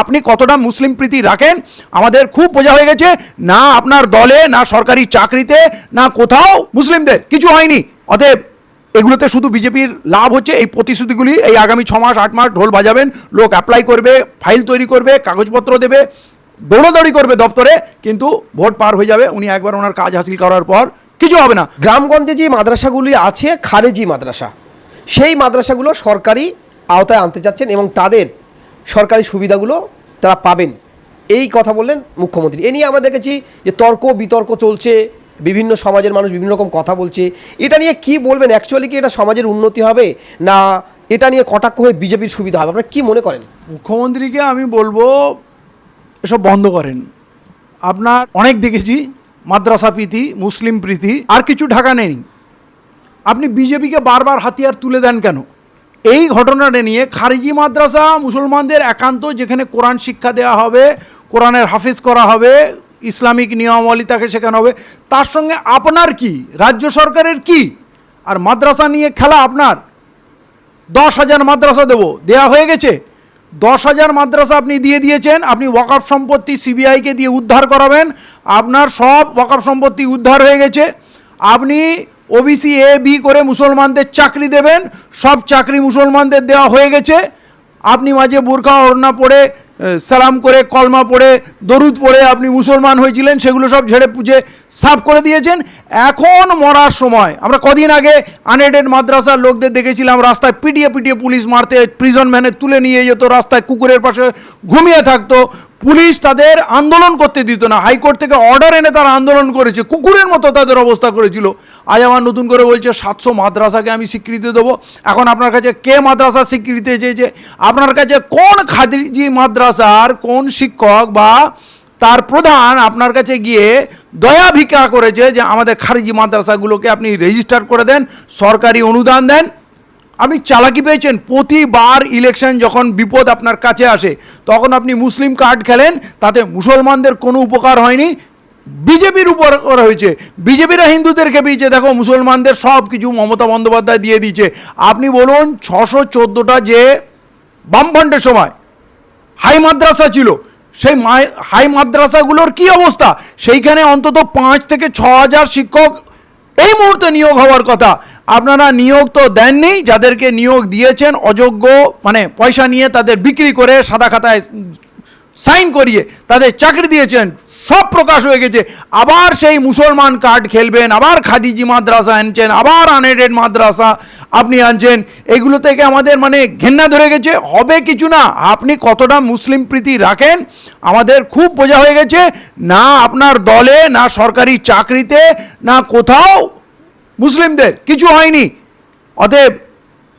আপনি কতটা মুসলিম প্রীতি রাখেন, আমাদের খুব বোঝা হয়ে গেছে, না আপনার দলে, না সরকারি চাকরিতে, না কোথাও মুসলিমদের, কিছু হয়নি। অতএব এগুলোতে শুধু বিজেপির লাভ হচ্ছে, এই প্রতিশ্রুতিগুলি, এই আগামী ছ মাস, আট মাস ঢোল বাজাবেন, লোক অ্যাপ্লাই করবে ফাইল তৈরি করবে, কাগজপত্র দেবে, দৌড়োদৌড়ি করবে দপ্তরে, কিন্তু ভোট পার হয়ে যাবে, উনি একবার ওনার কাজ হাসিল করার পর, কিছু হবে না। গ্রামগঞ্জে যে মাদ্রাসাগুলি আছে, খারেজি মাদ্রাসা, সেই মাদ্রাসাগুলো সরকারি আওতায় আনতে চাচ্ছেন এবং তাদের সরকারি সুবিধাগুলো তারা পাবেন। এই কথা বললেন মুখ্যমন্ত্রী। এ নিয়ে আমরা দেখেছি যে তর্ক বিতর্ক চলছে, বিভিন্ন সমাজের মানুষ বিভিন্ন রকম কথা বলছে। এটা নিয়ে কি বলবেন? অ্যাকচুয়ালি কি এটা সমাজের উন্নতি হবে? না এটা নিয়ে কটাক্ষ হয়ে বিজেপির সুবিধা হবে? আপনারা কী মনে করেন? মুখ্যমন্ত্রীকে আমি বলব, এসব বন্ধ করেন। আপনার অনেক দেখেছি, মাদ্রাসা প্রীতি, মুসলিম প্রীতি, আর কিছু ঢাকা নেই। আপনি বিজেপিকে বারবার হাতিয়ার তুলে দেন কেন? এই ঘটনাটা নিয়ে খারিজি মাদ্রাসা মুসলমানদের একান্ত যেখানে কোরআন শিক্ষা দেওয়া হবে, কোরআনের হাফিজ করা হবে, ইসলামিক নিয়মাবলী তাকে শেখানো হবে, তার সঙ্গে আপনার কি? রাজ্য সরকারের কি? আর মাদ্রাসা নিয়ে খেলা আপনার? দশ হাজার মাদ্রাসা দেবো, দেয়া হয়ে গেছে। দশ হাজার মাদ্রাসা আপনি দিয়ে দিয়েছেন, আপনি ওয়াকফ সম্পত্তি সিবিআইকে দিয়ে উদ্ধার করাবেন, আপনার সব ওয়াকফ সম্পত্তি উদ্ধার হয়ে গেছে। আপনি ওবিসি এ বি করে মুসলমানদের চাকরি দেবেন। সব চাকরি মুসলমানদের দেওয়া হয়ে গেছে। আপনি মাঝে বোরখা, ওড়না পরে সালাম করে, কলমা পড়ে দরুদ পড়ে আপনি মুসলমান হয়েছিলেন, সেগুলো সব ঝেড়ে পুজে সাফ করে দিয়েছেন। এখন মরার সময়। আমরা কদিন আগে আনএডেড মাদ্রাসার লোকদের দেখেছিলাম, রাস্তায় পিটিয়ে পিটিয়ে পুলিশ মারতে প্রিজন ম্যানে তুলে নিয়ে যেত, রাস্তায় কুকুরের পাশে ঘুমিয়ে থাকতো। পুলিশ তাদের আন্দোলন করতে দিত না। হাইকোর্ট থেকে অর্ডার এনে তারা আন্দোলন করেছে। কুকুরের মতো তাদের অবস্থা করেছিল। আজ আমার নতুন করে বলছে সাতশো মাদ্রাসাকে আমি স্বীকৃতি দেবো। এখন আপনার কাছে কে মাদ্রাসা স্বীকৃতি চেয়েছে? আপনার কাছে কোন খাদিজি মাদ্রাসার কোন শিক্ষক বা তার প্রধান আপনার কাছে গিয়ে দয়া ভিক্ষা করেছে যে আমাদের খারিজি মাদ্রাসাগুলোকে আপনি রেজিস্টার করে দেন, সরকারি অনুদান দেন? আপনি চালাকি পেয়েছেন, প্রতিবার ইলেকশন যখন বিপদ আপনার কাছে আসে, তখন আপনি মুসলিম কার্ড খেলেন, তাতে মুসলমানদের কোনো উপকার হয়নি। বিজেপির উপর করা হয়েছে। বিজেপিরা হিন্দুদেরকে পেয়েছে দেখো, মুসলমানদের সব কিছু মমতা বন্দ্যোপাধ্যায় দিয়ে দিয়েছে। আপনি বলুন, ছশো চোদ্দোটা যে বামফ্রন্টের সময় হাই মাদ্রাসা ছিল, সেই হাই মাদ্রাসাগুলোর কি অবস্থা? সেইখানে অন্তত পাঁচ থেকে ছ হাজার শিক্ষক এই মুহূর্তে নিয়োগ হওয়ার কথা। আপনারা নিয়োগ তো দেননি, যাদেরকে নিয়োগ দিয়েছেন অযোগ্য মানে পয়সা নিয়ে তাদের বিক্রি করে সাদা খাতায় সাইন করিয়ে তাদের চাকরি দিয়েছেন সব প্রকাশ হয়ে গেছে। আবার সেই মুসলমান কার্ড খেলবেন, আবার খাদিজি মাদ্রাসা আনছেন, আবার আনএডেড মাদ্রাসা আপনি আনছেন। এগুলো থেকে আমাদের মানে ঘেন্না ধরে গেছে। হবে কিছু না, আপনি কতটা মুসলিম প্রীতি রাখেন, আমাদের খুব বোঝা হয়ে গেছে। না আপনার দলে, না সরকারি চাকরিতে, না কোথাও মুসলিমদের, কিছু হয়নি। অতএব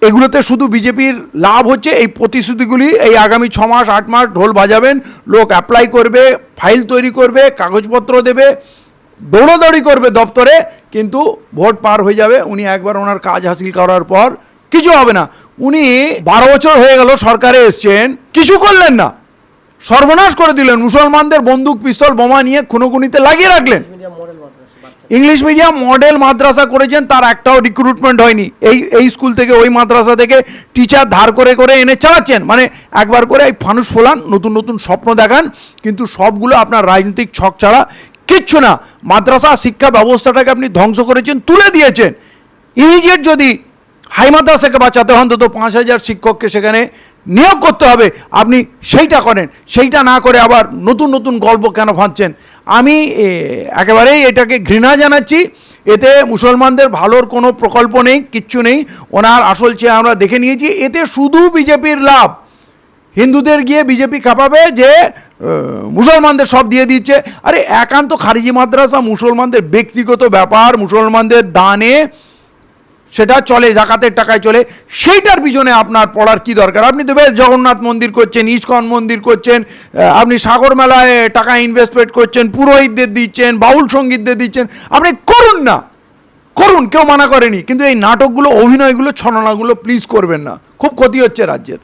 এগুলোতে শুধু বিজেপির লাভ হচ্ছে, এই প্রতিশ্রুতিগুলি, এই আগামী ছ মাস, আট মাস ঢোল বাজাবেন, লোক অ্যাপ্লাই করবে ফাইল তৈরি করবে, কাগজপত্র দেবে, দৌড়োদৌড়ি করবে দপ্তরে, কিন্তু ভোট পার হয়ে যাবে, উনি একবার ওনার কাজ হাসিল করার পর, কিছু হবে না। উনি বারো বছর হয়ে গেল সরকারে এসছেন, কিছু করলেন না। সর্বনাশ করে দিলেন, মুসলমানদের বন্দুক, পিস্তল, বোমা নিয়ে খুনোখুনিতে লাগিয়ে রাখলেন। ইংলিশ মিডিয়াম মডেল মাদ্রাসা করেছেন, তার একটাও রিক্রুটমেন্ট হয়নি। এই এই স্কুল থেকে, ওই মাদ্রাসা থেকে টিচার ধার করে করে এনে চালাচ্ছেন। মানে একবার করে এই ফানুস ফোলান, নতুন নতুন স্বপ্ন দেখান, কিন্তু সবগুলো আপনার রাজনৈতিক ছক ছাড়া কিচ্ছু না। মাদ্রাসা শিক্ষা ব্যবস্থাটাকে আপনি ধ্বংস করেছেন, তুলে দিয়েছেন। ইমিডিয়েট যদি হাই মাদ্রাসাকে বাঁচাতে হয় তো পাঁচ হাজার শিক্ষককে সেখানে নিয়োগ করতে হবে। আপনি সেইটা করেন। সেইটা না করে আবার নতুন নতুন গল্প কেন ভাবছেন আমি একেবারেই এটাকে ঘৃণা জানাচ্ছি। এতে মুসলমানদের ভালোর কোনো প্রকল্প নেই, কিচ্ছু নেই। ওনার আসল চেয়ে আমরা দেখে নিয়েছি। এতে শুধু বিজেপির লাভ। হিন্দুদের গিয়ে বিজেপি কাঁপাবে যে মুসলমানদের সব দিয়ে দিচ্ছে। আরে, একান্ত খারিজি মাদ্রাসা মুসলমানদের ব্যক্তিগত ব্যাপার, মুসলমানদের দানে সেটা চলে, জাকাতের টাকায় চলে। সেইটার পিছনে আপনার পড়ার কি দরকার? আপনি তো বেশ জগন্নাথ মন্দির করছেন, ইস্কন মন্দির করছেন আপনি সাগর মেলায় টাকা ইনভেস্টমেন্ট করছেন, পুরোহিতদের দিচ্ছেন, বাউল সঙ্গীতদের দিচ্ছেন। আপনি করুন না। করুন, কেউ মানা করেনি। কিন্তু এই নাটকগুলো, অভিনয়গুলো, ছলনাগুলো প্লিজ করবেন না। খুব ক্ষতি হচ্ছে রাজ্যের।